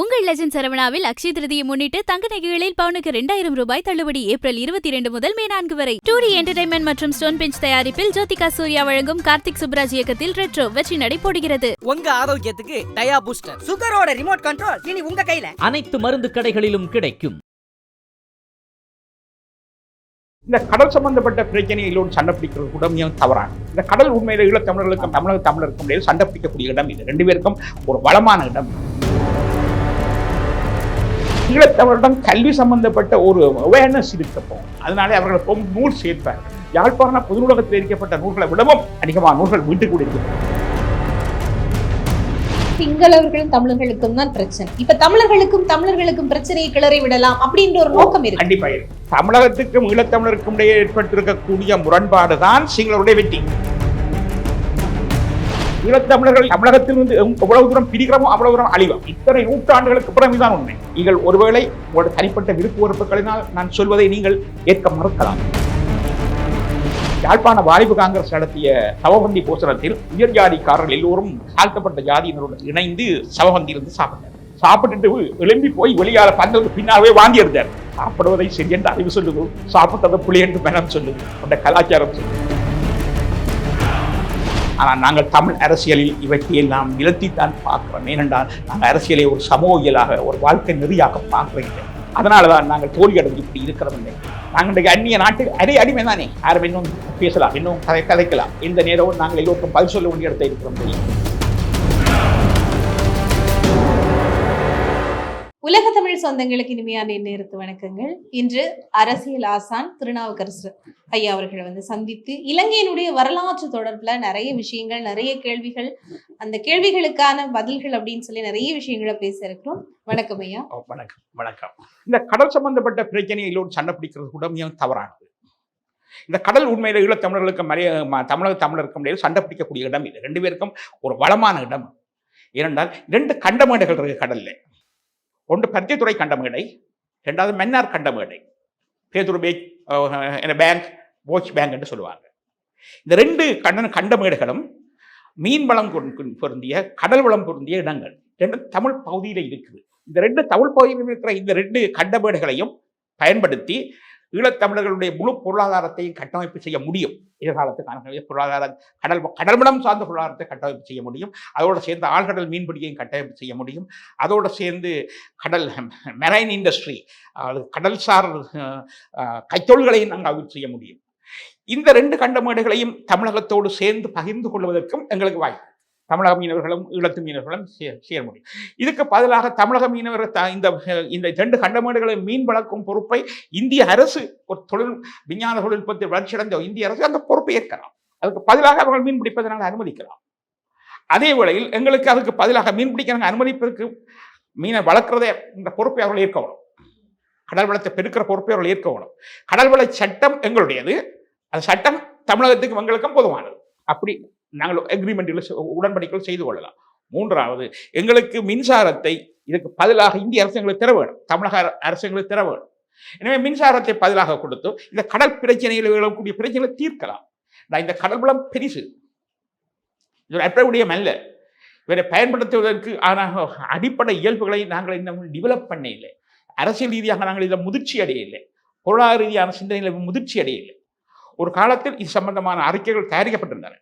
உங்கள் லெஜண்ட் சரவணாவில் அக்ஷய திருதியை முன்னிட்டு தங்க நகைகளில் பவுனுக்கு ரெண்டாயிரம் ரூபாய் தள்ளுபடி ஏப்ரல் இருபத்தி இரண்டு முதல் மே நான்கு வரை. டூரி என்டர்டைன்மெண்ட் மற்றும் ஸ்டோன் பெஞ்ச் தயாரிப்பில் ஜோதிகா சூர்யா வழங்கும் கார்த்திக் சுப்ராஜ் இயக்கத்தில் ரெட்ரோ வெற்றி நடை போடுகிறது உங்க ஆரோக்கியத்துக்கு டயா பூஸ்டர். சுகரோட ரிமோட் கண்ட்ரோல் இனி உங்க கையில. அனைத்து மருந்து கடைகளிலும் கிடைக்கும். இந்த கடல் சம்பந்தப்பட்ட பிரச்சனைகளோடு சண்டை பிடிக்கிறது கூட தவறான இந்த கடல் உண்மையில ஈழத்தமிழர்களுக்கும் தமிழக தமிழருக்கும் இடையில் சண்டை பிடிக்கக்கூடிய இடம் இது. ரெண்டு பேருக்கும் ஒரு வளமான இடம் ஈழத்தமிழரிடம் கல்வி சம்பந்தப்பட்ட ஒரு அவேர்னஸ் இருக்கப்போ அதனாலே அவர்கள் நூல் சேர்ப்பார் யாழ்ப்பாண பொது நூலகத்தில் இருக்கப்பட்ட நூல்களை விடவும் அதிகமான நூல்கள் வீட்டுக்கு கூட இருக்கிறது. சிங்களவர்களும் தமிழர்களுக்கும் தான் பிரச்சனை. இப்ப தமிழர்களுக்கும் தமிழர்களுக்கும் பிரச்சனையை கிளறி விடலாம் அப்படின்ற ஒரு நோக்கம் இருக்கு. கண்டிப்பா தமிழகத்துக்கும் ஈழத்தமிழருக்கும் இடையே ஏற்பட்டிருக்கக்கூடிய முரண்பாடு தான் சிங்களுடைய வெற்றி. ஈழத்தமிழர்கள் தமிழகத்திலிருந்து இருந்து எவ்வளவு தூரம் பிரிக்கிறோமோ அவ்வளவு தூரம் அழிவோம் இத்தனை நூற்றாண்டுகளுக்கு பிறகுதான் உண்மை. நீங்கள் ஒருவேளை உங்களோட தனிப்பட்ட விருப்பு வெறுப்புகளினால் நான் சொல்வதை நீங்கள் ஏற்க மறுக்கலாம். யாழ்ப்பாண வாலிபு காங்கிரஸ் நடத்திய சவபந்தி போசனத்தில் உயர் ஜாதிக்காரர்கள் எல்லோரும் தாழ்த்தப்பட்ட ஜாதியினருடன் இணைந்து சவபந்தியிலிருந்து சாப்பிட்டார். சாப்பிட்டுட்டு எழும்பி போய் வெளியால பந்தலுக்கு பின்னாலே வாங்கி இருந்தார் சாப்பிடுவதை சரி என்று அறிவு சொல்லுது. சாப்பிட்டதை புலி என்று மனம் சொல்லுது. அந்த கலாச்சாரம் சொல்லுது. ஆனால் நாங்கள் தமிழ் அரசியலில் இவற்றையெல்லாம் நிலத்தித்தான் பார்க்குறோம். ஏனென்றால் நாங்கள் அரசியலை ஒரு சமூக இயலாக ஒரு வாழ்க்கை நெறியாக பார்க்குறீங்க அதனால தான் நாங்கள் தோல்வி அடைஞ்சு இப்படி இருக்கிறதில்லை நாங்கள் இன்றைக்கு அந்நிய நாட்டு அடி அடிமை தானே. யாரும் இன்னும் பேசலாம் இன்னும் கதை கதைக்கலாம். இந்த நேரம் நாங்கள் எல்லோருக்கும் பதில் சொல்ல வேண்டிய இடத்தை இருக்கிறோம். தெரியும் உலக தமிழ் சொந்தங்களுக்கு இனிமையான நேரத்து வணக்கங்கள். இன்று அரசியல் ஆசான் திருநாவுக்கரசர் ஐயா அவர்களை வந்து சந்தித்து இலங்கையினுடைய வரலாற்று தொடர்பில் நிறைய விஷயங்கள் நிறைய கேள்விகள் அந்த கேள்விகளுக்கான பதில்கள் அப்படின்னு சொல்லி நிறைய விஷயங்களை பேச இருக்கிறோம். வணக்கம் ஐயா. ஓ, வணக்கம் வணக்கம். இந்த கடல் சம்பந்தப்பட்ட பிரச்சனையிலோடு சண்டை பிடிக்கிறது கூட மிகவும் தவறானது. இந்த கடல் உண்மையில ஈழத்தமிழர்களுக்கும் மலைய மறைய தமிழக தமிழருக்கும் இடையில் சண்டை பிடிக்கக்கூடிய இடம் இது. ரெண்டு பேருக்கும் ஒரு வளமான இடம். ஏனென்றால் இரண்டு கண்டமேடுகள் இருக்கு கடல்ல. ஒன்று பருத்தித்துறை கண்டமேடை ரெண்டாவது மன்னார் கண்டமேடை பேதுரு பேக் பேங்க் போச் பேங்க் என்று சொல்லுவாங்க. இந்த ரெண்டு கண்ட கண்டமேடுகளும் மீன் வளம் பொருந்திய கடல் வளம் பொருந்திய இடங்கள். ரெண்டு தமிழ் பகுதியில் இருக்குது. இந்த ரெண்டு தமிழ் பகுதியில் இருக்கிற இந்த ரெண்டு கண்டமேடுகளையும் பயன்படுத்தி ஈழத்தமிழர்களுடைய முழு பொருளாதாரத்தையும் கட்டமைப்பு செய்ய முடியும். எதிர்காலத்துக்கான பொருளாதார கடல் கடல்மடம் சார்ந்த பொருளாதாரத்தை கட்டமைப்பு செய்ய முடியும். அதோடு சேர்ந்து ஆழ்கடல் மீன்பிடியையும் கட்டமைப்பு செய்ய முடியும். அதோடு சேர்ந்து கடல் மெரைன் இண்டஸ்ட்ரி கடல்சார் கைத்தொழில்களையும் நாங்கள் அபிவிருத்தி செய்ய முடியும். இந்த ரெண்டு கண்டமேடுகளையும் தமிழகத்தோடு சேர்ந்து பகிர்ந்து கொள்வதற்கும் எங்களுக்கு வாய்ப்பு. தமிழக மீனவர்களும் ஈழத்து மீனவர்களும் சேர முடியும். இதுக்கு பதிலாக தமிழக மீனவர் த- இந்த இந்த ரெண்டு கண்டமேடுகளை மீன் வளர்க்கும் பொறுப்பை இந்திய அரசு ஒரு தொழில் விஞ்ஞான தொழில்நுட்பத்தில் வளர்ச்சியடைந்த இந்திய அரசு அந்த பொறுப்பை ஏற்கலாம். அதுக்கு பதிலாக அவர்கள் மீன் பிடிப்பதை நாங்கள் அனுமதிக்கலாம். அதே வேளையில் எங்களுக்கு அதுக்கு பதிலாக மீன் பிடிக்க நாங்கள் அனுமதிப்பதற்கு மீனை வளர்க்குறதே இந்த பொறுப்பை அவர்கள் ஏற்க வேணும். கடல் வளத்தை பெருக்கிற பொறுப்பை அவர்கள் ஏற்க வேணும். கடல் வள சட்டம் எங்களுடையது. அந்த சட்டம் தமிழகத்துக்கு எங்களுக்கும் பொதுவானது. அப்படி நாங்கள் அக்ரிமெண்ட்டில் உடன்படிக்கைகள் செய்து கொள்ளலாம். மூன்றாவது எங்களுக்கு மின்சாரத்தை இதுக்கு பதிலாக இந்திய அரசு எங்களுக்கு தர வேணும் தமிழக அர- அரசு எங்களுக்கு தர வேணும் எனவே மின்சாரத்தை பதிலாக கொடுத்து இந்த கடல் பிரச்சனையில் எழக்கூடிய பிரச்சனைகளை தீர்க்கலாம். நான் இந்த கடல் வளம் பெரிசு. இது ஒரு அற்ற அல்ல. இவரை பயன்படுத்துவதற்கு ஆனால் அடிப்படை இயல்புகளை நாங்கள் இன்னும் டெவலப் பண்ண இல்லை அரசியல் ரீதியாக நாங்கள் இதில் முதிர்ச்சி அடையவில்லை. பொருளாதார ரீதியான சிந்தனையில் முதிர்ச்சி அடையவில்லை. ஒரு காலத்தில் இது சம்பந்தமான அறிக்கைகள் தயாரிக்கப்பட்டிருந்தன.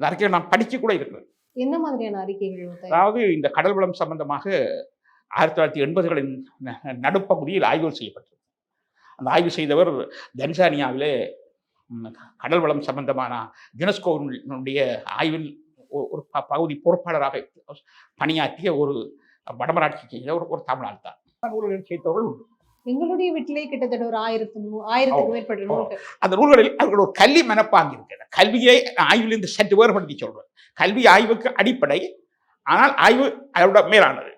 இந்த அறிக்கைகள் நான் படிக்க கூட இருக்கிறேன் என்ன மாதிரியான அறிக்கைகள்? அதாவது இந்த கடல் வளம் சம்பந்தமாக ஆயிரத்தி தொள்ளாயிரத்தி எண்பதுகளின் ந- நடுப்பகுதியில் ஆய்வு செய்யப்பட்டது. அந்த ஆய்வு செய்தவர் தன்சானியாவிலே கடல் வளம் சம்பந்தமான யுனெஸ்கோவினுடைய ஆய்வில் ஒரு பகுதி பொறுப்பாளராக பணியாற்றிய ஒரு வடமராட்சி செய்த ஒரு ஒரு தமிழால் தான் நூல்கள் சேர்த்தவர்கள் உண்டு. எங்களுடைய வீட்டிலே கிட்டத்தட்ட ஒரு ஆயிரத்து நூ- ஆயிரத்துக்கு. மேற்பட்ட. நூல்கள் அந்த நூல்களில் அவர்கள் ஒரு கல்வி மனப்பாங்கு இருக்கிறது கல்வியை ஆய்விலிருந்து சற்று வேறுபடுத்தி சொல்றேன். கல்வி ஆய்வுக்கு அடிப்படை ஆனால் ஆய்வு அதோட மேலானது.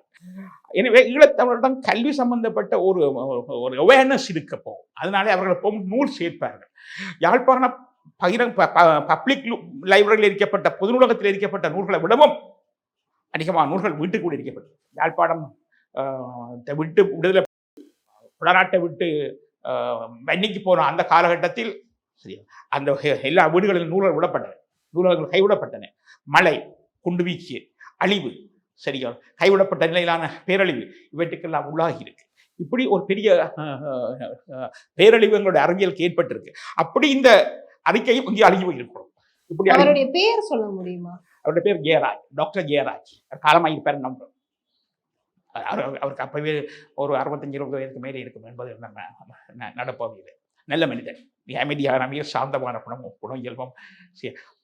எனவே ஈழத்தமிழரிடம் கல்வி சம்பந்தப்பட்ட ஒரு ஒரு அவேர்னஸ் இருக்கப்போ அதனாலே அவர்கள் பொம் நூல் சேர்ப்பார்கள். யாழ்ப்பாண பகிரங்க பப்ளிக் லைப்ரரியில் இருக்கப்பட்ட பொது நூலகத்தில் இருக்கப்பட்ட நூல்களை விடவும் அதிகமான நூல்கள் வீட்டுக்கு கூட இருக்கப்பட்டது. யாழ்ப்பாணம் விட்டு விடுதலை புலநாட்டை விட்டு ஆஹ், வன்னிக்கு போன அந்த காலகட்டத்தில் சரியா அந்த எல்லா வீடுகளிலும் நூல்கள் விடப்பட்டன. நூலகங்கள் கைவிடப்பட்டன. மழை குண்டுவீச்சு அழிவு சரியா? கைவிடப்பட்ட நிலையிலான பேரழிவு இவற்றுக்கெல்லாம் உள்ளாகி இருக்கு. இப்படி ஒரு பெரிய பேரழிவு எங்களுடைய அறிவியலுக்கு ஏற்பட்டிருக்கு. அப்படி இந்த அறிக்கையும் இங்கே அழிவு இருக்கிறோம் இப்படி அவருடைய பெயர் சொல்ல முடியுமா? அவருடைய பேர் ஜெயராஜ் டாக்டர் ஜெயராஜ். காலமாக இருப்பார் நம்புறோம். அவர் அவருக்கு அப்பவே ஒரு அறுபத்தஞ்சு இருபது வயதுக்கு மேலே இருக்கும் என்பது நம்ம நடப்பகுதியில் நல்ல மனிதன். மிக அமைதியான மிக சாந்தமான குணம் குணம் இயல்பம்.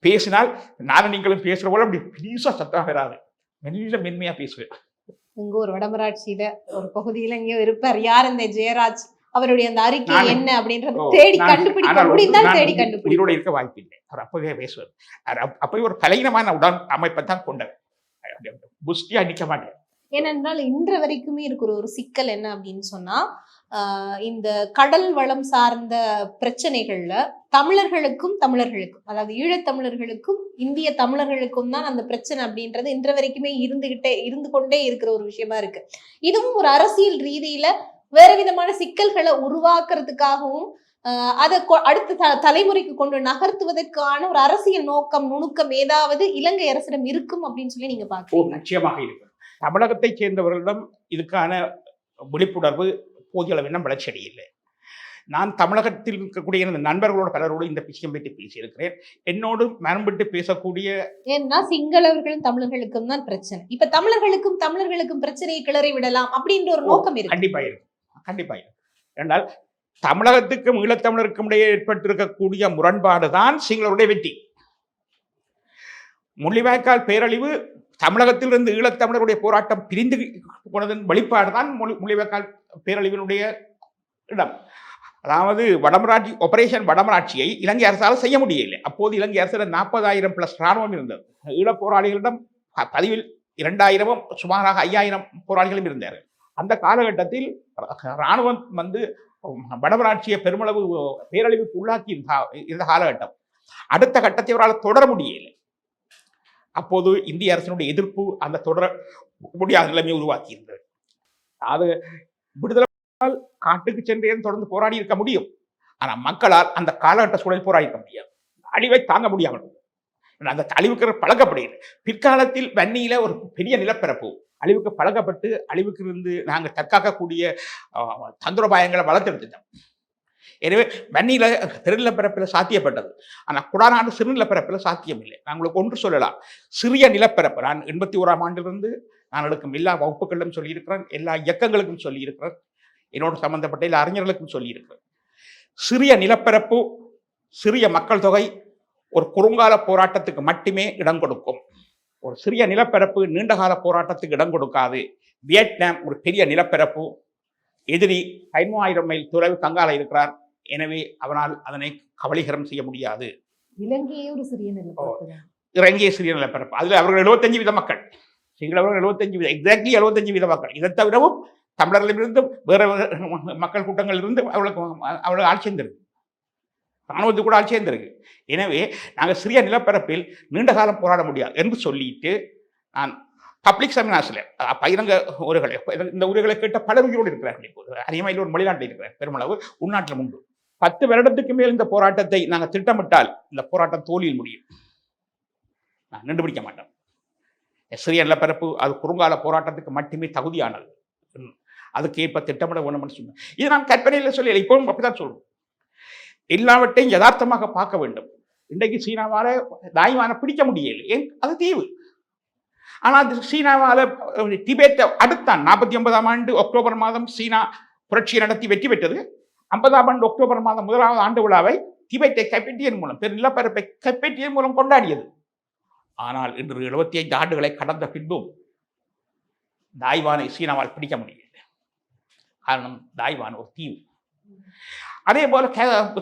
பேசினால் நானும் நீங்களும் பேசுகிற போல அப்படி பெருசாக சத்தம் வராது. மெல்ல மென்மையாக பேசுவேன். இங்க ஒரு வடமராட்சியில ஒரு பகுதியில எங்கேயோ இருப்பார். யார் இந்த ஜெயராஜ்? அவருடைய அந்த அறிக்கை என்ன அப்படின்றது தேடி கண்டுபிடிக்க முடிந்தால் தேடி கண்டுபிடிக்க உயிரோடு இருக்க வாய்ப்பில்லை அவர் அப்பவே பேசுவார். அப்பவே ஒரு பலகீனமான உடல் அமைப்பை தான் கொண்டவர் புஷ்டியாக நிற்க மாட்டேன் ஏனென்றால் இன்று வரைக்குமே இருக்கிற ஒரு சிக்கல் என்ன அப்படின்னு சொன்னா ஆஹ் இந்த கடல் வளம் சார்ந்த பிரச்சனைகள்ல தமிழர்களுக்கும் தமிழர்களுக்கும் அதாவது ஈழத்தமிழர்களுக்கும் இந்திய தமிழர்களுக்கும் தான் அந்த பிரச்சனை அப்படின்றது இன்று வரைக்குமே இருந்துகிட்டே இருந்து கொண்டே இருக்கிற ஒரு விஷயமா இருக்கு. இதுவும் ஒரு அரசியல் ரீதியில வேற விதமான சிக்கல்களை உருவாக்குறதுக்காகவும் ஆஹ் அதை அடுத்த த- தலைமுறைக்கு கொண்டு நகர்த்துவதற்கான ஒரு அரசியல் நோக்கம் நுணுக்கம் ஏதாவது இலங்கை அரசிடம் இருக்கும் அப்படின்னு சொல்லி நீங்க ஓ நிச்சயமாக இருக்கும். தமிழகத்தைச் சேர்ந்தவர்களிடம் இதுக்கான விழிப்புணர்வு போதிய அளவு இன்னும் வளர்ச்சி அடையவில்லை நான் தமிழகத்தில் இருக்கக்கூடிய எனது நண்பர்களோட பலரோடு இந்த விஷயம் பற்றி பேசியிருக்கிறேன். என்னோடு மனம்பிட்டு பேசக்கூடிய ஏன்னா சிங்களவர்களும் தமிழர்களுக்கும் தான் பிரச்சனை. இப்ப தமிழர்களுக்கும் தமிழர்களுக்கும் பிரச்சனையை கிளறி விடலாம் அப்படின்ற ஒரு நோக்கம் இருக்கு. கண்டிப்பாக இருக்கும் கண்டிப்பாக இருக்கும் என்றால் தமிழகத்துக்கும் ஈழத்தமிழருக்கும் இடையே ஏற்பட்டிருக்கக்கூடிய முரண்பாடு தான் சிங்களருடைய வெற்றி. முள்ளிவாய்க்கால் பேரழிவு தமிழகத்திலிருந்து ஈழத்தமிழருடைய போராட்டம் பிரிந்து போனதன் வெளிப்பாடு தான் முள்ளி முள்ளிவாய்க்கால் பேரழிவினுடைய இடம். அதாவது வடமராட்சி ஆபரேஷன் வடமராட்சியை இலங்கை அரசால் செய்ய முடியவில்லை. அப்போது இலங்கை அரசிடம் நாற்பதாயிரம் பிளஸ் இராணுவம் இருந்தது. ஈழப் போராளிகளிடம் பதிவில் இரண்டாயிரமும் சுமாராக ஐயாயிரம் போராளிகளும் இருந்தார்கள். அந்த காலகட்டத்தில் இராணுவம் வந்து வடமராட்சியை பெருமளவு பேரழிவுக்கு உள்ளாக்கி இருந்த இந்த காலகட்டம். அடுத்த கட்டத்தை அவரால் தொடர முடியலை அப்போது இந்திய அரசினுடைய எதிர்ப்பு அந்த தொடர முடியாத நிலைமையை உருவாக்கி இருந்தது அது விடுதலை காட்டுக்கு சென்றேன் தொடர்ந்து போராடி இருக்க முடியும்? ஆனால் மக்களால் அந்த காலகட்ட சூழலில் போராடி இருக்க முடியாது. அழிவை தாங்க முடியாமல் அந்த அழிவுக்கு பழக்கப்படுகிறது. பிற்காலத்தில் வன்னியில ஒரு பெரிய நிலப்பரப்பு. அழிவுக்கு பழக்கப்பட்டு அழிவுக்கு இருந்து நாங்கள் தற்காக்கக்கூடிய தந்திரோபாயங்களை வளர்த்தெடுத்துட்டோம். எனவே வன்னியில பரப்பில் சாத்தியப்பட்டது. ஆனால் குடாநாடு சிறுநிலப்பரப்பில் சாத்தியம் இல்லை நான் உங்களுக்கு ஒன்று சொல்லலாம். சிறிய நிலப்பரப்பு நான் எண்பத்தி ஓராம் ஆண்டிலிருந்து நான் எடுக்கும் எல்லா வகுப்புகளிலும் சொல்லியிருக்கிறேன். எல்லா இயக்கங்களுக்கும் சொல்லியிருக்கிறேன். என்னோடு சம்பந்தப்பட்ட எல்லா அறிஞர்களுக்கும் சொல்லியிருக்கிறேன். சிறிய நிலப்பரப்பு சிறிய மக்கள் தொகை ஒரு குறுங்கால போராட்டத்துக்கு மட்டுமே இடம் கொடுக்கும். ஒரு சிறிய நிலப்பரப்பு நீண்டகால போராட்டத்துக்கு இடம் கொடுக்காது. வியட்நாம் ஒரு பெரிய நிலப்பரப்பு எதிரி ஐநூறாயிரம் மைல் தொலைவு கங்கால இருக்கிறார். எனவே அவனால் அதனை கபலீகரம் செய்ய முடியாது. இலங்கையே ஒரு சிறிய நிலப்பரப்பு தான். இறங்கிய சிறிய நிலப்பரப்பு. அதில் அவர்கள் எழுபத்தஞ்சு வீத மக்கள். சிங்களவர்கள் எழுபத்தஞ்சு வீதம் எக்ஸாக்ட்லி எழுபத்தஞ்சு வீத மக்கள். இதை தவிரவும் தமிழர்களிலிருந்தும் வேற வேற மக்கள் கூட்டங்கள் இருந்து அவளுக்கு அவளுக்கு ஆட்சி இருந்திருக்கு ராணுவத்துக்கு கூட ஆட்சி இருந்திருக்கு எனவே நாங்கள் சிறிய நிலப்பரப்பில் நீண்ட காலம் போராட முடியாது என்று சொல்லிட்டு நான் பப்ளிக் செமினார்ஸில் பகிரங்க உரைகளை இந்த உரைகளை கேட்ட பல உயிரோடு இருக்கிறார்கள் இப்போது. அதிகமாக ஒரு வெளிநாட்டில் இருக்கிறார். பெருமளவு உள்நாட்டில் உண்டு. பத்து வருடத்துக்கு மேல் இந்த போராட்டத்தை நாங்கள் திட்டமிட்டால் இந்த போராட்டம் தோல்வியில் முடியும். நான் நின்று பிடிக்க மாட்டேன். சிறிய நிலப்பரப்பு அது குறுங்கால போராட்டத்துக்கு மட்டுமே தகுதியானது. ம். அதுக்கு ஏற்ப திட்டமிட வேணும்னு சொன்னேன். இது நான் கற்பனையில் சொல்லி இப்பவும் அப்படிதான் சொல்றோம் எல்லாவற்றையும் யதார்த்தமாக பார்க்க வேண்டும். இன்றைக்கு சீனாவால் தாய்வான பிடிக்க முடியல ஏன்? அது தீவு. ஆனால் அது சீனாவால் டிபேட்டை அடுத்தான் நாற்பத்தி ஒன்பதாம் ஆண்டு அக்டோபர் மாதம் சீனா புரட்சியை நடத்தி வெற்றி பெற்றது. ஐம்பதாம் ஆண்டு அக்டோபர் மாதம் முதலாவது ஆண்டு விழாவை திபெத்தை கைப்பற்றியதன் மூலம் பெரு நிலப்பரப்பை கைப்பற்றியதன் மூலம் கொண்டாடியது. ஆனால் இன்று எழுபத்தி ஐந்து ஆண்டுகளை கடந்த பின்பும் தாய்வானை சீனாவால் பிடிக்க முடியவில்லை. காரணம் தாய்வான் ஒரு தீவு. அதே போல கே-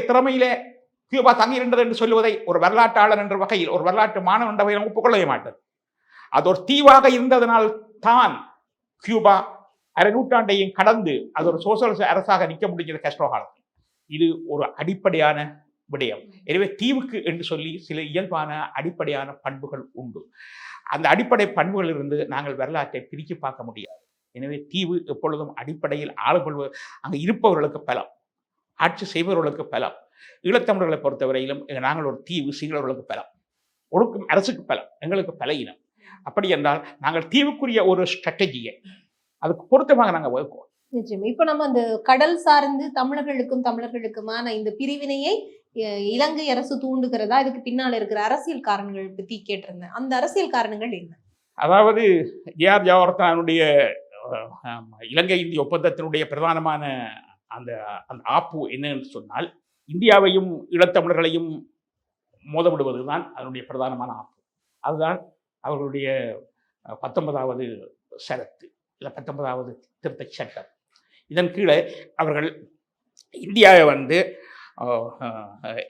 திறமையிலே கியூபா தங்கியிருந்தது என்று சொல்லுவதை ஒரு வரலாற்றாளர் என்ற வகையில் ஒரு வரலாற்று மாணவன் என்ற வகையில் ஒப்புக்கொள்ளவே மாட்டது அது ஒரு தீவாக இருந்ததனால் தான் கியூபா அரை நூற்றாண்டையும் கடந்து அது ஒரு சோசியலிச அரசாக நிற்க முடிஞ்சது கஷ்டோ காலத்தில். இது ஒரு அடிப்படையான விடயம். எனவே தீவுக்கு என்று சொல்லி சில இயல்பான அடிப்படையான பண்புகள் உண்டு. அந்த அடிப்படை பண்புகளிலிருந்து நாங்கள் வரலாற்றை பிரித்து பார்க்க முடியாது. எனவே தீவு எப்பொழுதும் அடிப்படையில் ஆளுகொள்வ அங்கே இருப்பவர்களுக்கு பலம் ஆட்சி செய்பவர்களுக்கு பலம் ஈழத்தமிழர்களை பொறுத்தவரையிலும் நாங்கள் ஒரு தீவு சிங்களவர்களுக்கு பலம் ஒடுக்கும் அரசுக்கு பலம் எங்களுக்கு பல இனம். அப்படி என்றால் நாங்கள் தீவுக்குரிய ஒரு ஸ்ட்ராட்டஜியை அதுக்கு பொருத்தமாக நாங்கள் வகுப்போம் நிச்சயம். இப்ப நம்ம அந்த கடல் சார்ந்து தமிழர்களுக்கும் தமிழர்களுக்குமான இந்த பிரிவினையை இலங்கை அரசு தூண்டுகிறதா? இதுக்கு பின்னால இருக்கிற அரசியல் காரணங்கள் பத்தி கேட்டிருந்தேன். அந்த அரசியல் காரணங்கள் என்ன? அதாவது ஏஆர் ஆம், இலங்கை இந்திய ஒப்பந்தத்தினுடைய பிரதானமான அந்த அந்த ஆப்பு என்னன்னு சொன்னால் இந்தியாவையும் ஈழத்தமிழர்களையும் மோதவிடுவது தான் அதனுடைய பிரதானமான ஆப்பு. அதுதான் அவர்களுடைய பத்தொன்பதாவது சரத்து. இல்லை பத்தொன்பதாவது திருத்த சட்டம் இதன் கீழே அவர்கள் இந்தியாவை வந்து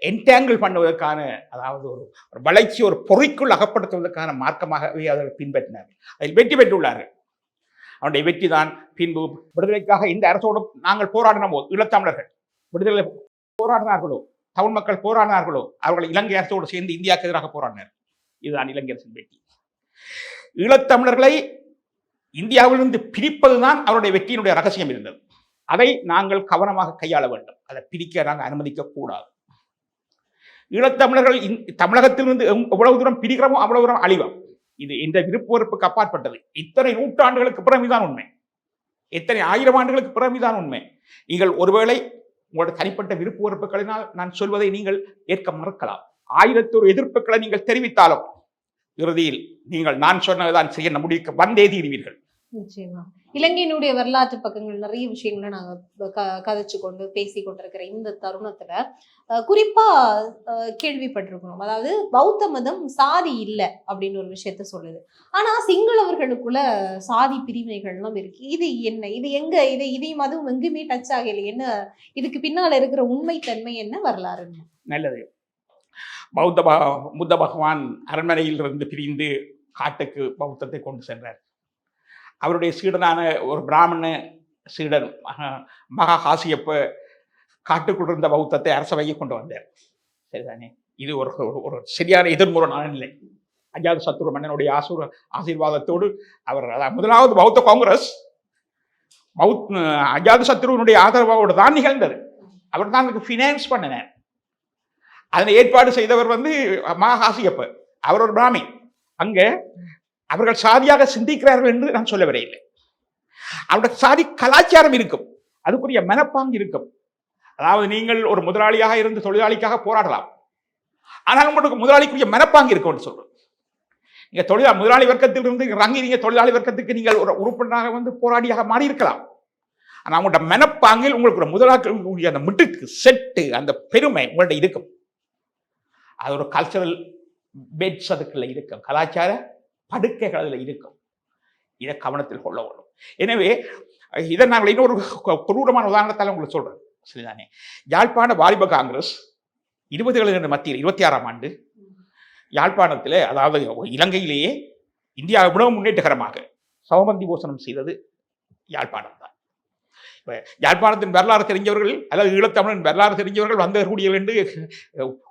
என்டேங்கிள் பண்ணுவதற்கான அதாவது ஒரு ஒரு வளர்ச்சி ஒரு பொறிக்குள் அகப்படுத்துவதற்கான மார்க்கமாகவே அவர்கள் பின்பற்றினார்கள். அதில் வெற்றி பெற்றுள்ளார்கள். அவனுடைய வெற்றி தான் பின்பு விடுதலைக்காக இந்த அரசோடு நாங்கள் போராடின போது ஈழத்தமிழர்கள் விடுதலை போராடினார்களோ தமிழ் மக்கள் போராடினார்களோ அவர்கள் இலங்கை அரசோடு சேர்ந்து இந்தியாவுக்கு எதிராக போராடினர் இதுதான் இலங்கை அரசின் வெற்றி. ஈழத்தமிழர்களை இந்தியாவிலிருந்து பிரிப்பதுதான் அவருடைய வெற்றியினுடைய ரகசியம் இருந்தது. அதை நாங்கள் கவனமாக கையாள வேண்டும். அதை பிரிக்க நாங்கள் அனுமதிக்க கூடாது. ஈழத்தமிழர்கள் தமிழகத்திலிருந்து எவ்வளவு தூரம் பிரிக்கிறோமோ அவ்வளவு தூரம் அழிவோம். இது இந்த விருப்போறுப்புக்கு அப்பாற்பட்டது. இத்தனை நூற்றாண்டுகளுக்கு பிறகுதான் உண்மை. எத்தனை ஆயிரம் ஆண்டுகளுக்கு பிறகுதான் உண்மை. நீங்கள் ஒருவேளை உங்களோட தனிப்பட்ட விருப்போறுப்புகளினால் நான் சொல்வதை நீங்கள் ஏற்க மறுக்கலாம். ஆயிரத்தொரு எதிர்ப்புகளை நீங்கள் தெரிவித்தாலும் இறுதியில் நீங்கள் நான் சொன்னதுதான் செய்ய முடிவுக்கு வந்தே தீருவீர்கள். நிச்சயமா. இலங்கையினுடைய வரலாற்று பக்கங்கள் நிறைய விஷயங்களை நாங்க க- கதைச்சு கொண்டு பேசி கொண்டிருக்கிற இந்த தருணத்துல குறிப்பா கேள்விப்பட்டிருக்கணும். அதாவது பௌத்த மதம் சாதி இல்ல அப்படின்னு ஒரு விஷயத்த சொல்லுது. ஆனா சிங்களவர்களுக்குள்ள சாதி பிரிவினைகள்லாம் இருக்கு. இது என்ன? இது எங்க? இது இதையும் அதுவும் எங்குமே டச் ஆகல என்ன? இதுக்கு பின்னால இருக்கிற உண்மைத்தன்மை என்ன வரலாறு என்ன? நல்லது. பௌத்த ப புத்த பகவான் அரண்மனையிலிருந்து பிரிந்து காட்டுக்கு பௌத்தத்தை கொண்டு சென்றார். அவருடைய சீடனான ஒரு பிராமண சீடன் மகா- காசியப்ப காட்டுக்குள் இருந்த பௌத்தத்தை அரசவையை கொண்டு வந்தார். சரிதானே? இது ஒரு ஒரு- ஒரு சரியான எதிர்முறை நிலை. அஜாத சத்ரு மன்னனுடைய ஆசூர ஆசீர்வாதத்தோடு அவர் அதாவது முதலாவது பௌத்த காங்கிரஸ் பௌத் அஜாத சத்ருவனுடைய ஆதரவோடு தான் நிகழ்ந்தது. அவர் தான் அதுக்கு ஃபினான்ஸ் பண்ணினார். அதனை ஏற்பாடு செய்தவர் வந்து மகாகாசியப்பர் அவர் ஒரு பிராமி. அங்கே அவர்கள் சாதியாக சிந்திக்கிறார்கள் என்று நான் சொல்ல வரையில்லை அவருடைய சாதி கலாச்சாரம் இருக்கும். அதுக்குரிய மனப்பாங்கு இருக்கும். அதாவது நீங்கள் ஒரு முதலாளியாக இருந்து தொழிலாளிக்காக போராடலாம். ஆனால் உங்களுக்கு முதலாளிக்குரிய மனப்பாங்கு இருக்கும்னு சொல்றோம். நீங்க தொழிலா முதலாளி வர்க்கத்தில் இருந்து இறங்கி நீங்க தொழிலாளி வர்க்கத்துக்கு நீங்கள் ஒரு உறுப்பினராக வந்து போராடியாக மாறி இருக்கலாம் ஆனால் உங்களோட மனப்பாங்கில் உங்களுக்கு ஒரு முதலாளிக்குரிய அந்த மிட்டுக்கு செட்டு அந்த பெருமை உங்கள்ட்ட இருக்கும். அதோட கல்ச்சரல் பெட்ஸ் அதுக்குள்ள இருக்கும். கலாச்சார படுக்கைகள் அதில் இருக்கும். இதை கவனத்தில் கொள்ள வேண்டும். எனவே இதை நாங்கள் இன்னொரு கு- கொடூரமான உதாரணத்தால் உங்களுக்கு சொல்கிறேன் சரிதானே? யாழ்ப்பாண வாலிப காங்கிரஸ் இருபதுகளின் மத்தியில் இருபத்தி ஆறாம் ஆண்டு யாழ்ப்பாணத்தில் அதாவது இலங்கையிலேயே இந்தியா விட முன்னேற்றகரமாக சமபந்தி போசனம் செய்தது யாழ்ப்பாணம் தான் யாழ்ப்பாணத்தின் வரலாறு தெரிஞ்சவர்கள் அதாவது ஈழத்தமிழின் வரலாறு தெரிஞ்சவர்கள் வந்தக்கூடிய என்று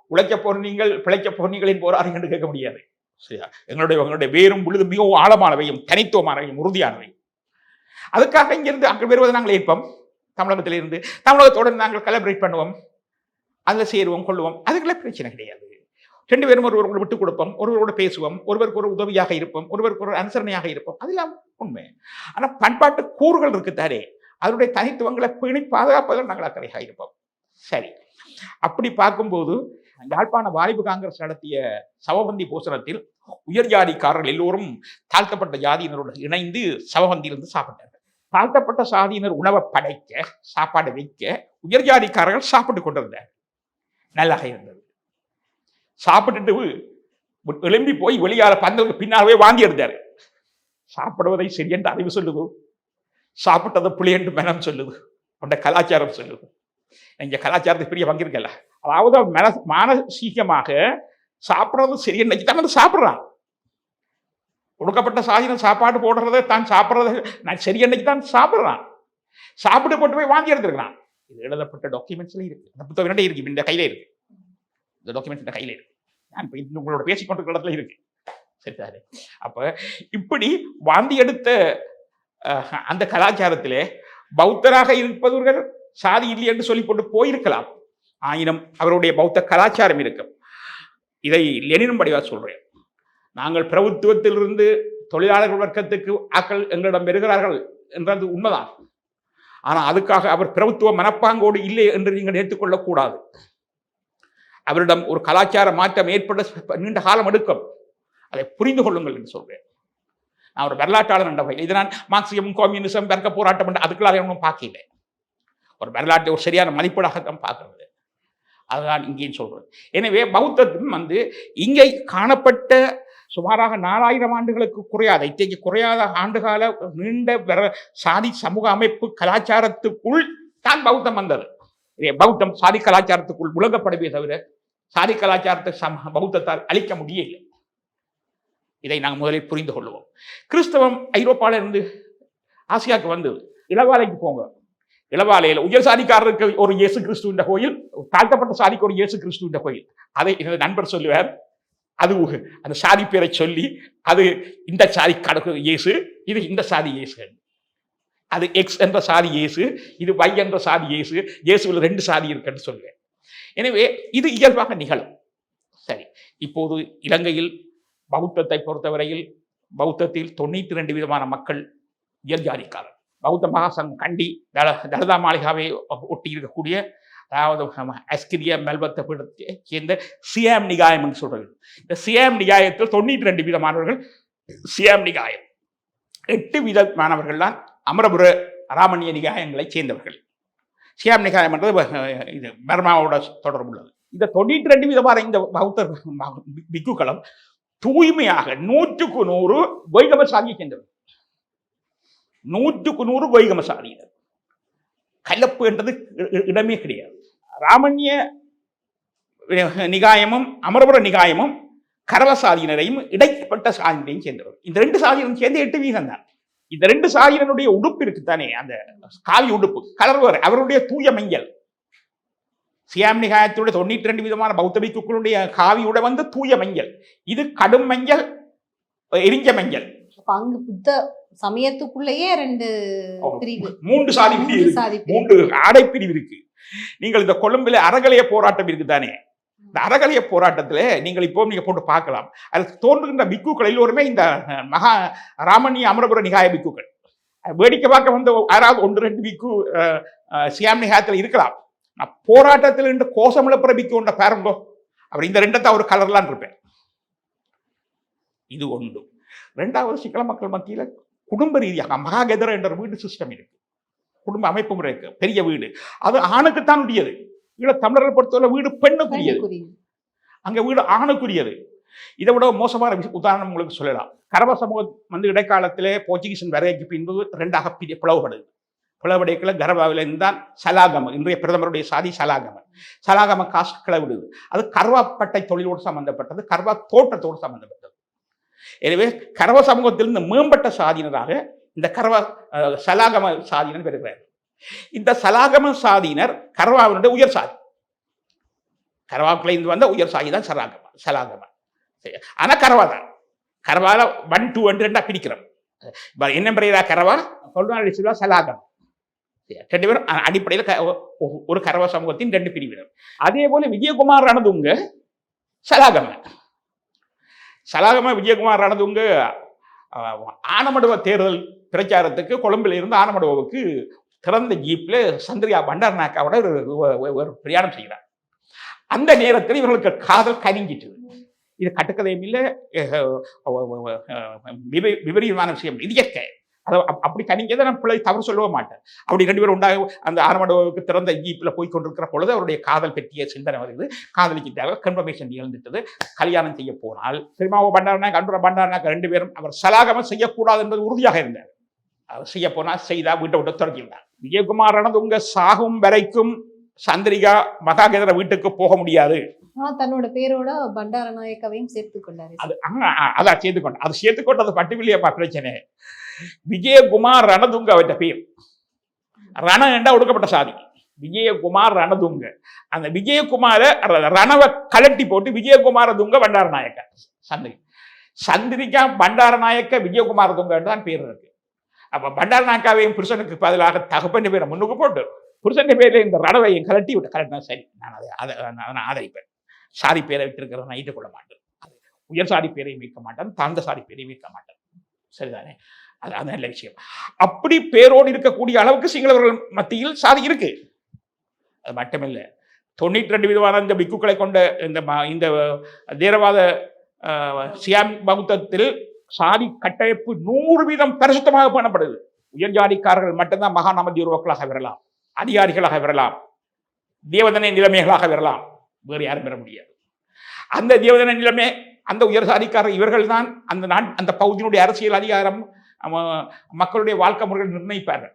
உழைக்க போனீங்கள் பிழைக்க போனீங்களின் போராறு என்று கேட்க முடியாது. சரியா? எங்களுடைய எங்களுடைய வேரும் பொழுது மிகவும் ஆழமானவையும் தனித்துவமானவையும் உறுதியானவையும். அதுக்காக இங்கிருந்து அங்கே வருவதை நாங்கள் ஏற்போம். தமிழகத்திலிருந்து தமிழகத்தோடு நாங்கள் கலபரேட் பண்ணுவோம். அதில் சேருவோம் கொள்வோம். அதுக்கெல்லாம் பிரச்சனை கிடையாது. ரெண்டு பேரும் ஒருவரோடு விட்டுக் கொடுப்போம் ஒருவரோடு பேசுவோம் ஒருவருக்கு ஒரு உதவியாக இருப்போம் ஒருவருக்கு ஒரு அனுசரணையாக இருப்போம். அதெல்லாம் உண்மை. ஆனால் பண்பாட்டு கூறுகள் இருக்குத்தாரே அதனுடைய தனித்துவங்களை பேணி பாதுகாப்பதில் நாங்கள் அக்கறையாக இருப்போம். சரி. அப்படி பார்க்கும்போது யாழ்ப்பாண வாலிபு காங்கிரஸ் நடத்திய சவபந்தி போசனத்தில் உயர் ஜாதிக்காரர்கள் எல்லோரும் தாழ்த்தப்பட்ட ஜாதியினருடன் இணைந்து சவபந்தியிலிருந்து சாப்பிட்டார்கள். தாழ்த்தப்பட்ட சாதியினர் உணவை படைக்க சாப்பாடு வைக்க உயர் ஜாதிக்காரர்கள் சாப்பிட்டு கொண்டிருந்தார் நல்லாக இருந்தது. சாப்பிட்டுட்டு எழும்பி போய் வெளியால பந்தலுக்கு பின்னாலே வாங்கி எடுத்தார். சாப்பிடுவதை சரி என்று அறிவு சொல்லுவோம் சாப்பிட்டதை புளியண்டு மனம் சொல்லுது. அந்த கலாச்சாரம் சொல்லுது. இங்க கலாச்சாரத்துக்கு பெரிய பங்கு இருக்கல அதாவது அவன் மன மானசீகமாக சாப்பிட்றது சரி இன்னைக்கு தான் வந்து சாப்பிட்றான். கொடுக்கப்பட்ட சாதினம் சாப்பாடு போடுறத தான் சாப்பிட்றத நான் சரி அன்னைக்கு தான் சாப்பிட்றான். சாப்பிட்டு போட்டு போய் வாங்கி எடுத்துருக்கிறான். இது எழுதப்பட்ட டாக்குமெண்ட்ஸ்ல இருக்கு. அந்த புத்தகம் இருக்கு இந்த கையில இருக்கு. இந்த டாக்குமெண்ட்ஸ் இந்த கையில இருக்கு. நான் இப்போ உங்களோட பேசிக்கொண்டு இடத்துல இருக்கு. சரி சார். அப்போ இப்படி வாந்தி எடுத்த அந்த கலாச்சாரத்திலே பௌத்தராக இருப்பவர்கள் சாதி இல்லை என்று சொல்லி போட்டு போயிருக்கலாம். ஆயினும் அவருடைய பௌத்த கலாச்சாரம் இருக்கும் இதை லெனினும் படிவாக சொல்றேன். நாங்கள் பிரபுத்துவத்திலிருந்து தொழிலாளர்கள் வர்க்கத்துக்கு ஆக்கள் எங்களிடம் வருகிறார்கள் என்றது உண்மைதான். ஆனால் அதுக்காக அவர் பிரபுத்துவ மனப்பாங்கோடு இல்லை என்று நீங்கள் ஏற்றுக்கொள்ளக்கூடாது அவரிடம் ஒரு கலாச்சார மாற்றம் ஏற்பட நீண்ட காலம் எடுக்கும். அதை புரிந்து கொள்ளுங்கள் என்று சொல்கிறேன் நான் ஒரு வரலாற்றாளர் என்ற வகையில். இது நான் மார்க்சியம் கம்யூனிசம் வர்க்க போராட்டம் என்று அதுக்குள்ளாக ஒன்றும் பார்க்கல ஒரு வரலாற்றை ஒரு சரியான மதிப்பீடாகத்தான் பார்க்கறது. அதுதான் இங்கேயும் சொல்கிறது எனவே பௌத்தத்தும் வந்து இங்கே காணப்பட்ட சுமாராக நாலாயிரம் ஆண்டுகளுக்கு குறையாத இத்தகைய குறையாத ஆண்டுகால நீண்ட வர சாதி சமூக அமைப்பு கலாச்சாரத்துக்குள் தான் பௌத்தம் வந்தது. பௌத்தம் சாதி கலாச்சாரத்துக்குள் உலகப்படவே தவிர சாதி கலாச்சாரத்தை சம பௌத்தத்தால் அழிக்க முடியவில்லை. இதை நாங்கள் முதலில் புரிந்து கொள்வோம். கிறிஸ்தவம் ஐரோப்பால இருந்து ஆசியாவுக்கு வந்தது இளவாலைக்கு போங்க. இளவாலையில் உயர் சாதிக்காரருக்கு ஒரு இயேசு கிறிஸ்துவின் கோயில் தாழ்த்தப்பட்ட சாதிக்கு ஒரு இயேசு கிறிஸ்துவின் கோயில். அதை எனது நண்பர் சொல்லுவார். அது அந்த சாதி பேரை சொல்லி அது இந்த சாதி கடக்கு இயேசு இது இந்த சாதி இயேசு. அது எக்ஸ் என்ற சாதி இயேசு இது வை என்ற சாதி இயேசு இயேசுவில் ரெண்டு சாதி இருக்குன்னு சொல்லுவேன். எனவே இது இயல்பாக நிகழும். சரி இப்போது இலங்கையில் பௌத்தத்தை பொறுத்தவரையில் பௌத்தத்தில் தொண்ணூற்றி ரெண்டு விதமான மக்கள் இயல்ஜாதிக்காரர் பௌத்த மகாசங்கம் கண்டி தல தலதா மாளிகாவை ஒட்டி இருக்கக்கூடிய அதாவது அஸ்கிரிய மெல்பத்தை பீடத்தை சேர்ந்த சியாம் நிகாயம் என்று சொல்கிறார்கள் இந்த சியாம் நிகாயத்தில் தொண்ணூற்றி ரெண்டு விதமானவர்கள் சியாம் நிகாயம். எட்டு விதமானவர்கள் தான் அமரபுர ராமணிய நிகாயங்களைச் சேர்ந்தவர்கள். சியாம் நிகாயம் என்றது இது பர்மாவோட தொடர்புள்ளது. இந்த தொண்ணூற்றி ரெண்டு விதமான இந்த பௌத்த பிக்குக்களும் தூய்மையாக நூற்றுக்கு நூறு வைகம சாதியை சேர்ந்தவர் நூற்றுக்கு நூறு வைகம சாதியினர் கலப்பு என்றது இடமே கிடையாது. ராமண்ய நிகாயமும் அமரபுர நிகாயமும் கரவ சாதியினரையும் இடைப்பட்ட சாதியினரையும் சேர்ந்தவர். இந்த ரெண்டு சாதியினரும் சேர்ந்து எட்டு வீதம் தான் இந்த ரெண்டு சாதியினருடைய உடுப்பு இருக்குத்தானே அந்த காவி உடுப்பு கலர்வர் அவருடைய தூய மஞ்சள். சியாம் நிகாயத்துடைய தொண்ணூற்றி ரெண்டு விதமான பௌத்த பிக்குக்களுடைய காவியோட வந்து தூய மஞ்சள் இது கடும் மஞ்சள் எரிஞ்ச மஞ்சள் அங்க புத்த சமயத்துக்குள்ளேயே ரெண்டு பிரிவு மூன்று சாதி பிரிவு மூன்று ஆடை பிரிவு இருக்கு நீங்கள் இந்த கொழும்புல அறகலைய போராட்டம் இருக்குதானே இந்த அறகலைய போராட்டத்துல நீங்கள் இப்போ நீங்க போட்டு பார்க்கலாம் அதில் தோன்றுகின்ற பிக்குக்கள் எல்லோருமே இந்த மகா ராமணி அமரபுர நிகாய பிக்குக்கள் அஹ், வேடிக்கை பார்க்க வந்த யாராவது ஒன்று ரெண்டு பிக்கு சியாம் நிகாயத்தில் இருக்கலாம் போராட்டத்தில் இருந்து கோஷம் இழப்புற பிக்கு ஒன்ற பாருங்கோ அவர் இந்த ரெண்டத்தை ஒரு கலர்லான் இருப்பேன். இது ஒன்று. ரெண்டாவது சிங்கள மக்கள் மத்தியில குடும்ப ரீதியாக மகாகெதர என்ற வீடு சிஸ்டம் இருக்கு. குடும்ப அமைப்பு முறை இருக்கு. பெரிய வீடு. அது ஆணுக்குத்தான் உரியது. ஈழ தமிழர்கள் பொறுத்தவரை வீடு பெண்ணுக்குரியது. பெண்ணுக்குரிய. அங்க வீடு ஆணுக்குரியது. இதை விட மோசமான உதாரணம் உங்களுக்கு சொல்லலாம். கரவ சமூகம் வந்து இடைக்காலத்திலே போர்ச்சுகீசின் வருகைக்கு பின்பு ரெண்டாக பிளவுபடுது. பிளவடைக்கல கரவாவில் இருந்தால் சலாகம இன்றைய பிரதமருடைய சாதி சலாகம சலாகம காஸ்ட் கிளவிடுது அது கர்வாப்பட்டை தொழிலோடு சம்பந்தப்பட்டது கர்வா தோட்டத்தோடு சம்பந்தப்பட்டது. எனவே கரவ சமூகத்திலிருந்து மேம்பட்ட சாதியினராக இந்த கரவ சலாகம சாதியினர் பெறுகிறார் இந்த சலாகம சாதியினர் கரவாவினுடைய உயர் சாதி. கரவாக்குள்ள இருந்து வந்த உயர் சாதி தான் சலாகம சலாகம ஆனால் ஆனா கரவா தான். கரவால ஒன் டூ ஒன் ரெண்டா பிரிக்கிறோம். என்ன பெரியதா கரவா? சொல்றாரு சலாகம் ரெண்டு பேரும் அடிப்படையில் க- ஒரு கரவ சமூகத்தின் ரெண்டு பிரிவினர். அதே போல விஜயகுமார் ரணதுங்க சலாகம சலாகம விஜயகுமார் ரணதுங்க அஹ், ஆனமடுவ தேர்தல் பிரச்சாரத்துக்கு கொழும்பில் இருந்து ஆனமடுவுக்கு திறந்த ஜீப்ல சந்திரியா பண்டாரநாக்காவோட ஒரு ஒரு- ஒரு பிரயாணம் செய்கிறார். அந்த நேரத்தில் இவர்களுக்கு காதல் கனிஞ்சிட்டு. இது கட்டுக்கதையும் இல்லை விபரீதமான விஷயம் இது இயற்கை. அதை அப்- அப்படி கனிஞ்சதை நான் பிள்ளை தவறு சொல்லவே மாட்டேன். அப்படி ரெண்டு பேரும் உண்டாக அந்த ஆரம்பவுக்கு திறந்த ஜீப்பில் போய் கொண்டிருக்கிற பொழுது அவருடைய காதல் பற்றிய சிந்தனை வருது காதலிக்கிட்டாக கன்ஃபர்மேஷன் நிகழ்ந்துட்டது கல்யாணம் செய்ய போனால் சினிமாவோ பண்டாரனா கண்டுர பண்டாரனாக்க ரெண்டு பேரும் அவர் சலாகமம் செய்யக்கூடாது என்பது உறுதியாக இருந்தார். அவர் செய்ய போனால் செய்தா வீட்டை விட்டு தொடங்கியிருந்தார் விஜயகுமார் நடந்து உங்க சாகும் வரைக்கும் சந்திரிகா மகாகேதர வீட்டுக்கு போக முடியாது. தன்னோட பேரோட பண்டார நாயக்காவையும் சேர்த்து கொண்டாரு. அது அதான் சேர்த்து கொண்டு அது சேர்த்து கொண்டது பட்டுவில்லையப்பா பிரச்சனை. விஜயகுமார் ரணதுங்க அவற்ற பேர். ரண என்றா ஒடுக்கப்பட்ட சாதி. விஜயகுமார் ரணதுங்க. அந்த விஜயகுமார ரணவை கலட்டி போட்டு விஜயகுமார துங்க பண்டார நாயக்க சந்திரி சந்திரிகா பண்டார நாயக்க விஜயகுமார துங்க தான் பேர் இருக்கு. அப்ப பண்டார நாயக்காவையும் புருஷனுக்கு பதிலாக தகப்பன் பேரை முன்னுக்கு போட்டு புருஷன் பேரில் இந்த ரடவையை கலட்டி விட்டு கலட்டினா சரி. நான் அதை அதை நான் அதை ஆதரிப்பேன். சாதி பேரை விட்டிருக்கிறத நான் ஏற்றுக்கொள்ள மாட்டேன். அது உயர் சாதி பேரையும் மீட்க மாட்டேன் தாழ்ந்த சாதி பேரையும் மீட்க மாட்டேன். சரிதானே? அது அது நல்ல விஷயம். அப்படி பேரோடு இருக்கக்கூடிய அளவுக்கு சிங்களவர்கள் மத்தியில் சாதி இருக்கு. அது மட்டுமில்லை தொண்ணூற்றி ரெண்டு விதமான இந்த பிக்குக்களை கொண்ட இந்த ம- இந்த தேரவாத சியாம் பௌத்தத்தில் சாதி கட்டமைப்பு நூறு வீதம் பரிசுத்தமாக பண்ணப்படுது உயர் ஜாதிக்காரர்கள் மட்டும்தான் மகாநமதி உருவக்களாக வரலாம். அதிகாரிகளாக வரலாம். தேவதனை நிலைமைகளாக வரலாம். வேறு யாரும் பெற முடியாது. அந்த தேவதனை நிலைமை அந்த உயர் சாதிக்காரர் இவர்கள் தான் அந்த நாட் அந்த பகுதியினுடைய அரசியல் அதிகாரம் மக்களுடைய வாழ்க்கை முறைகள் நிர்ணயிப்பார்கள்.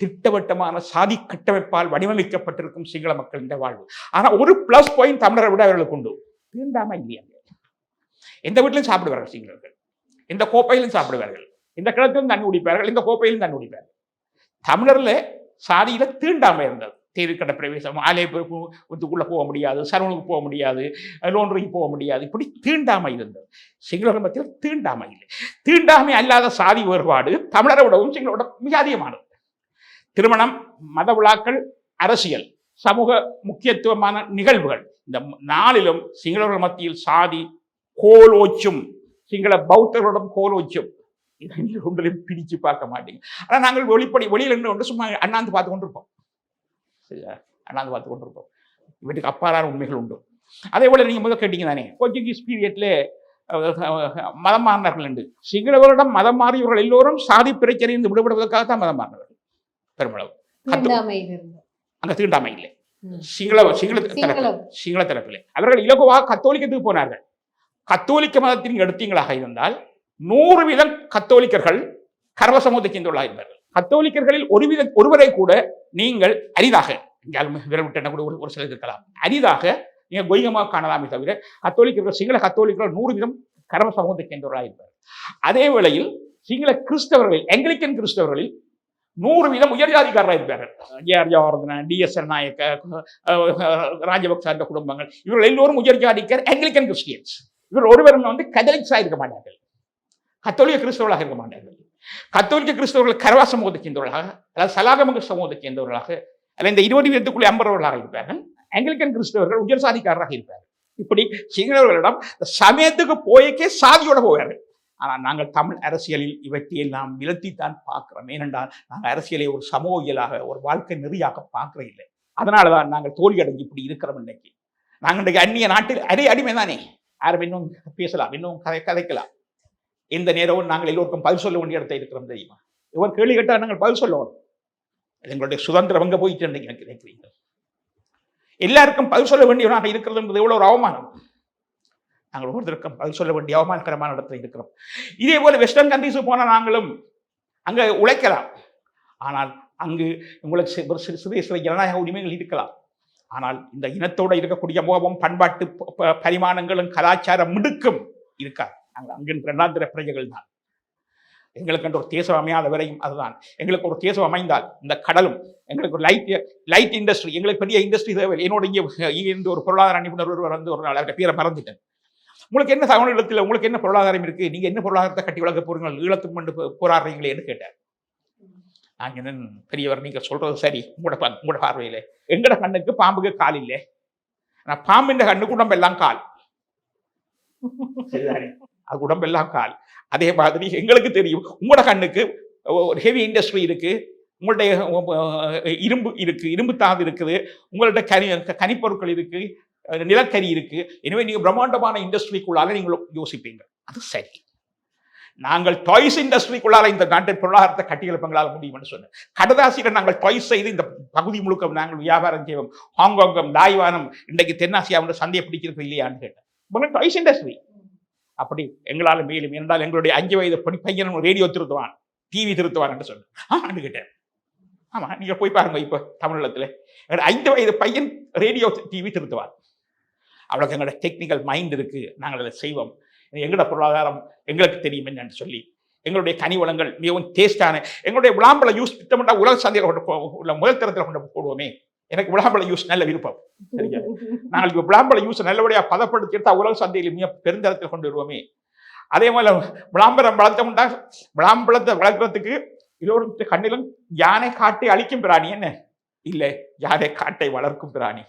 திட்டவட்டமான சாதி கட்டமைப்பால் வடிவமைக்கப்பட்டிருக்கும் சிங்கள மக்களின் வாழ்வு. ஆனால் ஒரு பிளஸ் பாயிண்ட் தமிழரை விட அவர்களுக்கு உண்டு. தீண்டாம இல்லையா எந்த வீட்டிலும் சாப்பிடுவார்கள் சிங்களர்கள். எந்த கோப்பையிலும் சாப்பிடுவார்கள். இந்த கிணத்திலும் தண்ணி குடிப்பார்கள். இந்த கோப்பையிலும் தண்ணி குடிப்பார்கள். தமிழரில் சாதியில் தீண்டாமை இருந்தது. தேர்க்கடை பிரவேசம் ஆலய போக முடியாது சரவணுக்கு போக முடியாது லோன்றைக்கு போக முடியாது. இப்படி தீண்டாமை இருந்தது. சிங்களர்கள் மத்தியில் தீண்டாமை இல்லை. தீண்டாமை அல்லாத சாதி வேறுபாடு தமிழரை விடவும் சிங்களோட மிக அதிகமானது. திருமணம் மத விழாக்கள் அரசியல் சமூக முக்கியத்துவமான நிகழ்வுகள் இந்த நாளிலும் சிங்களவர்கள் மத்தியில் சாதி கோலோச்சும் சிங்கள பௌத்தர்களிடம் கோலோச்சும் ஒன்றிலும் பிரித்து பார்க்க மாட்டீங்க. ஆனால் நாங்கள் வெளிப்படை வெளியில் இருந்து கொண்டு சும்மா அண்ணாந்து பார்த்து கொண்டிருப்போம். சரியா? அண்ணாந்து பார்த்து கொண்டிருப்போம். இவற்றுக்கு அப்பாலான உண்மைகள் உண்டு. அதே போல நீங்கள் முதல் கேட்டீங்க தானே போர்ச்சுகீஸ் பீரியட்ல மதம் மாறினார்கள் உண்டு சிங்களவரிடம் மதம் மாறியவர்கள் எல்லோரும் சாதி பிரச்சனையிலிருந்து விடுபடுவதற்காக தான் மதம் மாறினார்கள். பெருமளவு. அங்க தீண்டாமை இல்லை. சிங்கள சிங்கள தரப்பு சிங்களம். சிங்கள தரப்பில். அவர்கள் இலகுவாக கத்தோலிக்கத்துக்கு போனார்கள். கத்தோலிக்க மதத்தின் எடுத்தீங்களாக இருந்தால் நூறு வீதம் கத்தோலிக்கர்கள் கர்வ சமூகத்தை கத்தோலிக்கர்களில் ஒரு வித ஒருவரை கூட நீங்கள் அரிதாக எங்கேயாலும் விரல் கூட ஒரு ஒரு சிலர் இருக்கலாம். அரிதாக நீங்க கொய்கமாக காணலாமே தவிர கத்தோலிக்கர்கள் சிங்கள கத்தோலிக்கர்கள் நூறு வீதம் கர்வ சமூகத்தை சேர்ந்தவர்களாக அதே வேளையில் சிங்கள கிறிஸ்தவர்கள் எங்கிலிக்கன் கிறிஸ்தவர்களில் நூறு வீதம் உயர்ஜாதிகாரராக இருப்பார்கள் ஜேஆர் ஜவர்தன டிஎஸ் நாயக்க ராஜபக்ச குடும்பங்கள் இவர்கள் எல்லோரும் உயர் எங்கிலிக்கன் கிறிஸ்டியன்ஸ். இவர் ஒருவரும் வந்து கதலிக்ஸாக இருக்க மாட்டார்கள். கத்தோலிக்க கிறிஸ்தவர்களாக இருக்க மாட்டார்கள். கத்தோலிக்க கிறிஸ்தவர்கள் கரவா சமூகத்தை சேர்ந்தவர்களாக அல்லது சலாகமக சமூகத்தை சேர்ந்தவர்களாக அல்ல இந்த இருபது வீதத்துக்குள்ளே அம்பரவர்களாக இருப்பார்கள். ஆங்கிலிக்கன் கிறிஸ்தவர்கள் உயர் சாதிக்காரராக இருப்பார்கள். இப்படி சிங்களவர்களிடம் சமயத்துக்கு போயக்கே சாதியோட போவார்கள். ஆனால் நாங்கள் தமிழ் அரசியலில் இவற்றையில் நாம் விலத்தித்தான் பார்க்கிறோம். ஏனென்றால் நாங்கள் அரசியலை ஒரு சமூக இயலாக ஒரு வாழ்க்கை நெறியாக பார்க்கிற இல்லை. அதனால தான் நாங்கள் தோல்வி அடைஞ்சு இப்படி இருக்கிறோம் இன்னைக்கு நாங்கள் இன்றைக்கு அந்நிய நாட்டில் அதே அடிமை தானே யாரும் இன்னும் பேசலாம் இன்னும் கதை கதைக்கலாம். இந்த நேரமும் நாங்கள் எல்லோருக்கும் பதில் சொல்ல வேண்டிய இடத்துல இருக்கிறோம் தெரியுமா? இவர் கேள்வி கேட்டால் நாங்கள் பதில் சொல்லுவோம் எங்களுடைய சுதந்திரம் அங்கே போயிட்டு நினைக்கிறீங்க எல்லாருக்கும் பதில் சொல்ல வேண்டியவனாக இருக்கிறது என்பது எவ்வளோ ஒரு அவமானம். நாங்கள் ஒவ்வொருத்தருக்கும் பதில் சொல்ல வேண்டிய அவமானகரமான இடத்துல இருக்கிறோம். இதே போல வெஸ்டர்ன் கண்ட்ரிஸ் போனால் நாங்களும் அங்கே உழைக்கலாம். ஆனால் அங்கு உங்களுக்கு ஒரு சிறு சிறிய சிறு ஜனநாயக உரிமைகள் இருக்கலாம். ஆனால் இந்த இனத்தோடு இருக்கக்கூடிய மோபம் பண்பாட்டு ப- பரிமாணங்களும் கலாச்சார மிடுக்கும் இருக்காது. நாங்கள் அங்கின் இரண்டாந்திர பிரஜைகள் தான். எங்களுக்கு என்று ஒரு தேசம் அமையாத வரையும் அதுதான். எங்களுக்கு ஒரு தேசம் அமைந்தால் இந்த கடலும் எங்களுக்கு ஒரு லைட் லைட் இண்டஸ்ட்ரி எங்களுக்கு பெரிய இண்டஸ்ட்ரி தேவை என்னோட இங்கே இங்கே இருந்து ஒரு பொருளாதார நிபுணர் ஒருவர் வந்து ஒரு நாள் அவர்கிட்ட பேரை மறந்துட்டேன். உங்களுக்கு என்ன தமிழகத்தில் உங்களுக்கு என்ன பொருளாதாரம் இருக்கு? நீங்க என்ன பொருளாதாரத்தை கட்டி வளர்க்க போறீங்க? ஈழத்துக்கு கொண்டு போராடுறீங்களேன்னு கேட்டார். நான் என்ன பெரியவர் நீங்க சொல்றது சரி. உங்களோட உங்களோட பார்வையில். எங்கட கண்ணுக்கு பாம்புக்கு கால் இல்லை. ஆனா பாம்பின் கண்ணுக்கு உடம்பெல்லாம் கால். சரிதானே? அது உடம்பெல்லாம் கால். அதே மாதிரி எங்களுக்கு தெரியும். உங்களோட கண்ணுக்கு ஒரு ஹெவி இண்டஸ்ட்ரி இருக்கு. உங்களுடைய இரும்பு இருக்கு இரும்பு தாது இருக்குது. உங்கள்ட்ட கனி கனிப்பொருட்கள் இருக்குது நிலக்கரி இருக்கு. எனவே நீங்கள் பிரம்மாண்டமான இண்டஸ்ட்ரிக்குள்ளால நீங்கள் யோசிப்பீங்க. அது சரி. நாங்கள் டாய்ஸ் இண்டஸ்ட்ரிக்குள்ளால இந்த நாட்டின் பொருளாதாரத்தை கட்டியெழுப்பங்களால் முடியும்னு சொன்னேன். கடதாசியில் நாங்கள் டாய்ஸ் செய்து இந்த பகுதி முழுக்க நாங்கள் வியாபாரம் செய்வோம். ஹாங்காங்கம் தாய்வானம் இன்றைக்கு தென்னாசியாவோட சந்தையை பிடிக்கிறது இல்லையான்னு கேட்டேன். டாய்ஸ் இண்டஸ்ட்ரி அப்படி எங்களால் மேலும் என்றால் எங்களுடைய அஞ்சு வயது படி பையன் ரேடியோ திருத்துவான் டிவி திருத்துவான் என்று சொன்னேன். கேட்டேன். ஆமா நீங்க போய் பாருங்க இப்போ தமிழகத்தில். எங்களோட ஐந்து வயது பையன் ரேடியோ டிவி திருத்துவான். அவளுக்கு எங்களோட டெக்னிக்கல் மைண்ட் இருக்கு. நாங்கள் அதை செய்வோம். எங்களோட பொருளாதாரம் எங்களுக்கு தெரியும் என்னன்னு சொல்லி எங்களுடைய கனி வளங்கள் மிகவும் டேஸ்டான எங்களுடைய விளாம்பழ யூஸ் திட்டமிட்டா உலக சந்தையில் கொண்டு போ- உள்ள முதல் தரத்தில் கொண்டு போடுவோமே. எனக்கு விளாம்பழ யூஸ் நல்ல விருப்பம். சரியா நாங்கள் இப்போ விளாம்பழ யூஸ் நல்லபடியா பதப்படுத்தி எடுத்தா உலக சந்தையில் மிக பெருந்தரத்தில் கொண்டு வருவோமே. அதே போல விளாம்பரம் வளர்த்தோம்னா விளாம்பழத்தை வளர்க்கறதுக்கு எல்லோரும் கண்ணிலும் யானை காட்டை அழிக்கும் பிராணி என்ன? இல்லை யானை காட்டை வளர்க்கும் பிராணி.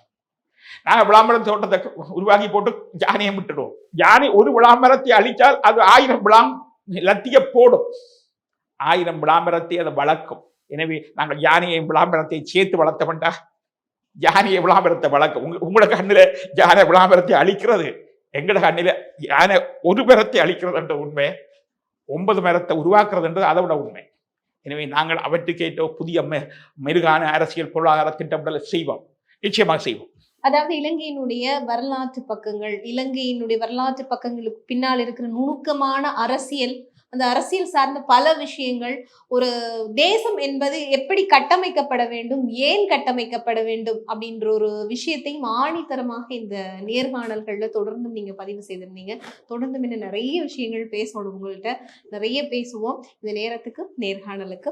நாங்க விளாமரம் தோட்டத்தை உருவாக்கி போட்டு யானையை விட்டுடுவோம் யானை ஒரு விளாமரத்தை அழித்தால் அது ஆயிரம் விளாம் லத்திய போடும். ஆயிரம் விளாமரத்தை அதை வளர்க்கும். எனவே நாங்கள் யானையை விளாமரத்தை சேர்த்து வளர்த்த வேண்டாம் யானையை விளாபரத்தை வளர்க்க உங்க உங்களோட கண்ணில் யானை விளாமரத்தை அழிக்கிறது. எங்களோட கண்ணில் யானை ஒரு மரத்தை அழிக்கிறது என்ற உண்மை ஒன்பது மரத்தை உருவாக்குறதுன்றது அதை விட உண்மை. எனவே நாங்கள் அவற்றுக்கேற்ற புதிய மெ- மெருகான அரசியல் பொருளாதார திட்டமிடலை செய்வோம். நிச்சயமாக செய்வோம். அதாவது இலங்கையினுடைய வரலாற்று பக்கங்கள் இலங்கையினுடைய வரலாற்று பக்கங்களுக்கு பின்னால் இருக்கிற நுணுக்கமான அரசியல் அந்த அரசியல் சார்ந்த பல விஷயங்கள் ஒரு தேசம் என்பது எப்படி கட்டமைக்கப்பட வேண்டும் ஏன் கட்டமைக்கப்பட வேண்டும் அப்படின்ற ஒரு விஷயத்தையும் ஆணித்தரமாக இந்த நேர்காணல்களில் தொடர்ந்தும் நீங்க பதிவு செய்திருந்தீங்க. தொடர்ந்தும் இன்னும் நிறைய விஷயங்கள் பேசணும் உங்கள்கிட்ட நிறைய பேசுவோம். இந்த நேரத்துக்கு நேர்காணலுக்கு.